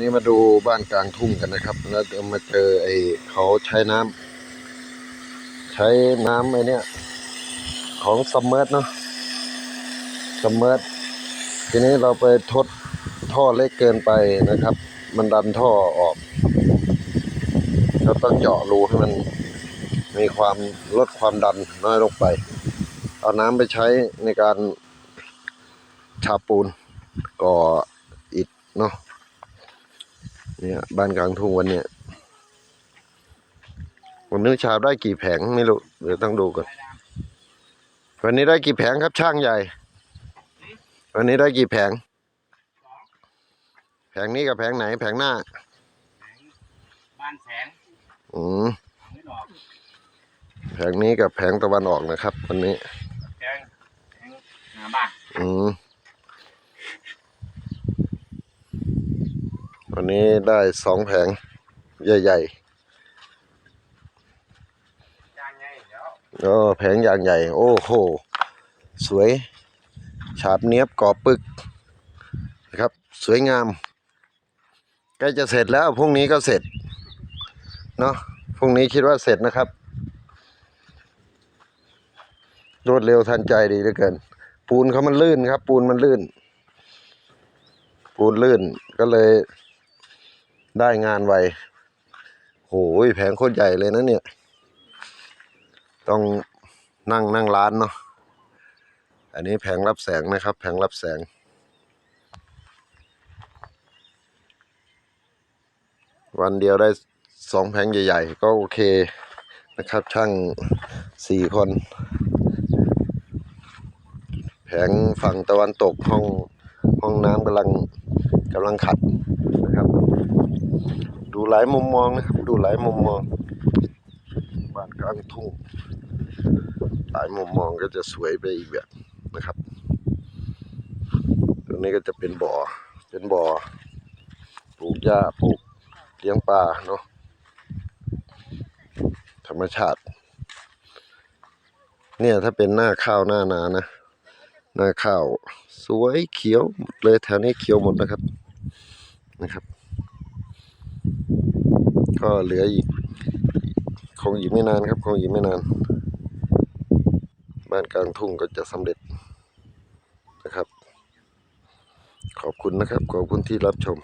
นี่มาดูบ้านกลางทุ่งกันนะครับ แล้วเดี๋ยวมาเจอไอ้เขาใช้น้ำใช้น้ำไอ้เนี่ยของซัมเมอร์เนาะซัมเมอร์ทีนี้เราไปทดท่อเล็กเกินไปนะครับ มันดันท่อออกเราต้องเจาะรูให้มันมีความลดความดันน้อยลงไป เอาน้ำไปใช้ในการฉาบปูนก่ออิฐเนาะ เนี่ยบ้านกลางทุ่งวันเนี้ยวันนี้ชาบได้กี่แผงไม่รู้เดี๋ยวต้องดูก่อนวันนี้ได้กี่แผงครับช่างใหญ่ วันนี้ได้กี่แผง แผงนี้กับแผงไหนแผงหน้าบ้านแสงอืมไม่หลอกแผงนี้กับแผงตะวันออกนะครับ วันนี้แสงแสงหน้าบ้านอืม วันนี้ได้สองแผงใหญ่ย่างไงเดี๋ยวๆก็แผงอย่างใหญ่ โอ้โห สวย ฉาบเนียบกรอบปึกนะครับ สวยงาม ใกล้จะเสร็จแล้วพรุ่งนี้ก็เสร็จ เนาะพรุ่งนี้คิดว่าเสร็จนะครับรวดเร็วทันใจดีเหลือเกิน ปูนเขามันลื่นครับ ปูนมันลื่น ปูนลื่นก็เลย ได้งานไวโอ้ยแผงโคตรใหญ่เลยนะเนี่ย ต้องนั่งนั่งร้านเนาะ อันนี้แผงรับแสงนะครับ แผงรับแสง วันเดียวได้สองแผงใหญ่ๆ ก็โอเคนะครับ ช่างสี่คน แผงฝั่งตะวันตกห้องห้องน้ำกำลังกำลังขัด ดูหลายมุมมองนะครับ ดูหลายมุมมอง บ้านกลางทุ่ง หลายมุมมองก็จะสวยไปอีกแบบนะครับ ตรงนี้ก็จะเป็นบ่อ เป็นบ่อ ปลูกหญ้าปลูกเลี้ยงปลาเนาะ ธรรมชาติ เนี่ยถ้าเป็นหน้าข้าวหน้านานะ หน้าข้าวสวยเขียวหมดเลยแถวนี้เขียวหมดนะครับ นะครับ ก็เหลืออีก คงอีกไม่นานครับ คงอีกไม่นาน บ้านกลางทุ่งก็จะสำเร็จนะครับ ขอบคุณนะครับ ขอบคุณที่รับชม